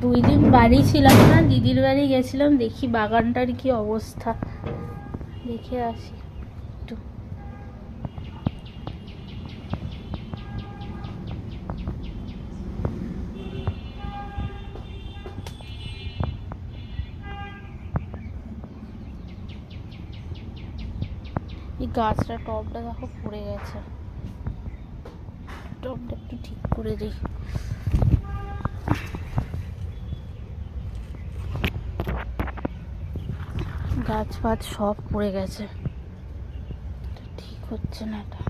দুই দিন বাড়ি ছিলাম না, দিদির বাড়ি গেছিলাম, দেখি বাগানটার কি অবস্থা। দেখে আসি একটু। এই গাছটা টবটা দেখো পড়ে গেছে। টবটা একটু ঠিক করে দিই গাছ ফাছ সব পড়ে গেছে। ঠিক হচ্ছে না এটা।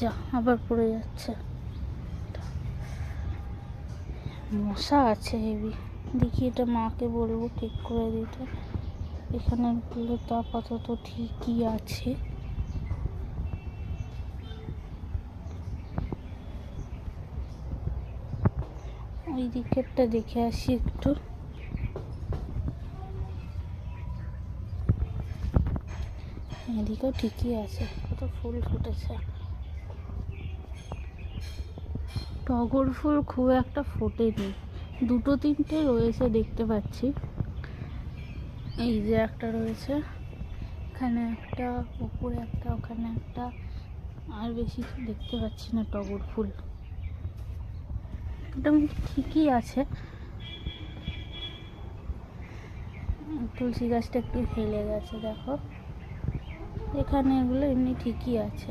যা, আবার পড়ে যাচ্ছে। মশা আছে হেবি। দেখি এটা মাকে বলব, ঠিক করে দিতে। এখানেরগুলো তো আপাতত ঠিকই আছে। ওই দিকেরটা দেখে আসি একটু। এদিকেও ঠিকই আছে, কত ফুল ফুটেছে। টগর ফুল খুব একটা ফোটেনি, দুটো তিনটে রয়েছে দেখতে পাচ্ছি। এই যে একটা রয়েছে, এখানে একটা, উপরে একটা, ওখানে একটা, আর বেশি দেখতে পাচ্ছি না টগর ফুল। মোটামুটি ঠিকই আছে। তুলসী গাছটা একটু ফেলে গেছে দেখো। এখানে এগুলো এমনি ঠিকই আছে।